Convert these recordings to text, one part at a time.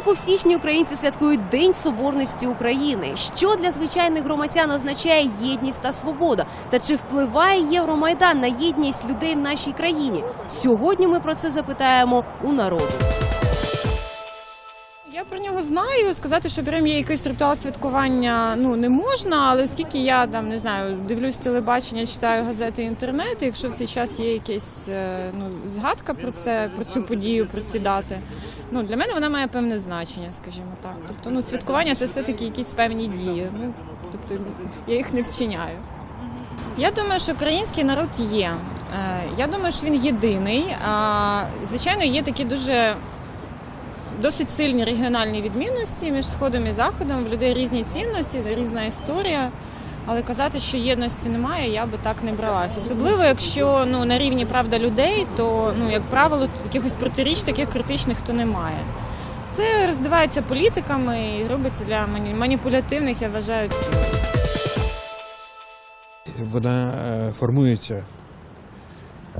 Щороку в січні українці святкують День Соборності України. Що для звичайних громадян означає єдність та свобода? Та чи впливає Євромайдан на єдність людей в нашій країні? Сьогодні ми про це запитаємо у народу. Я про нього знаю. Сказати, що прям є якийсь ритуал святкування ну не можна, але оскільки я там не знаю, дивлюсь телебачення, читаю газети інтернет, і якщо в цей час є якась е, ну згадка про це, про цю подію, про ці дати. Ну для мене вона має певне значення, скажімо так. Тобто, ну святкування це все таки якісь певні дії. Ну тобто я їх не вчиняю. Я думаю, що український народ є. Е, Я думаю, що він єдиний. Звичайно, є такі дуже досить сильні регіональні відмінності між сходом і заходом. В людей різні цінності, різна історія. Але казати, що єдності немає, я би так не бралася. Особливо, якщо ну на рівні правда людей, то ну як правило, якихось протиріч таких критичних то немає. Це роздивається політиками і робиться для мані- маніпулятивних, я вважаю, цілей. вона е, формується,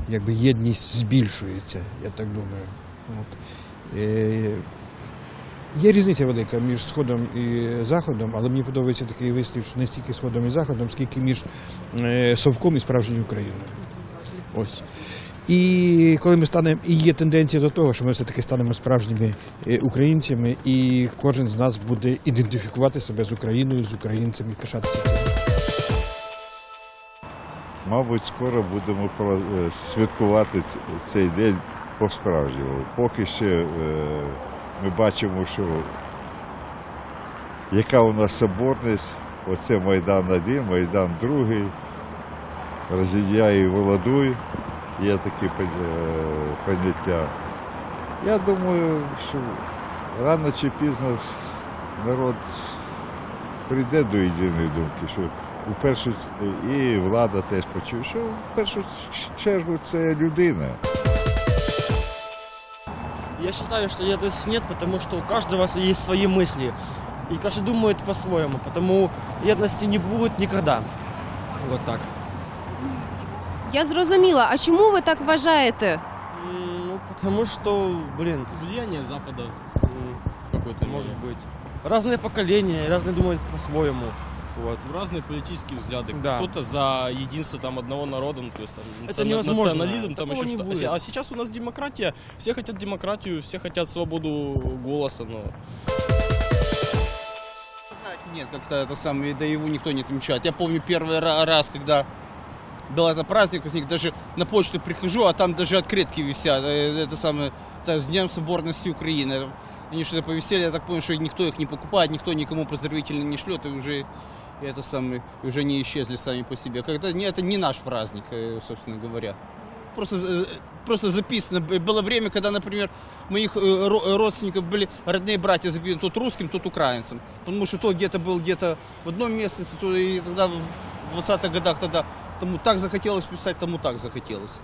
якби єдність збільшується, я так думаю. От. Е, Є різниця велика між Сходом і Заходом, але мені подобається такий вислів не стільки Сходом і Заходом, скільки між е, Совком і справжньою Україною. Ось. І коли ми станемо, і є тенденція до того, що ми все-таки станемо справжніми е, українцями, і кожен з нас буде ідентифікувати себе з Україною, з українцями, пишатися цим. Мабуть, скоро будемо святкувати цей день по-справжньому. Поки ще е, ми бачимо, що яка у нас соборність, оце Майдан один, Майдан другий, роз'їдяй і володуй, є такі е, поняття. Я думаю, що рано чи пізно народ прийде до єдиної думки, що у першу і влада теж почує, що в першу чергу це людина. Я считаю, что едности нет, потому что у каждого есть свои мысли. И каждый думает по-своему, потому едности не будет никогда. Вот так. Я зрозуміла. А чому ви так вважаєте? М, Ну, потому что, блин, влияние Запада м, в какой-то может мере. быть. Разные поколения, разные думают по-своему. Вот. разные политические взгляды. Да. Кто-то за единство там одного народа, ну то есть там Это национа- невозможно. национализм, там Такого еще не что. будет. А сейчас у нас демократия, все хотят демократию, все хотят свободу голоса, но Нет, как-то это самое, да его никто не отмечает. Я помню первый ра- раз, когда был это праздник, возник, даже на почту прихожу, а там даже открытки висят. э, Это самое, это с Днем Соборности Украины. Они что-то повисели, я так понял, что никто их не покупает, никто никому поздравительно не шлет, и уже и это самое, уже не исчезли сами по себе. Когда, не, это не наш праздник, э, собственно говоря. Просто, э, просто записано. Б- Было время, когда, например, моих э, ро- родственников были родные братья записаны тут русским, тут украинцем. Потому что то где-то был где-то в одном месяце, то и тогда в 20-х годах тогда тому так захотелось писать, тому так захотелось.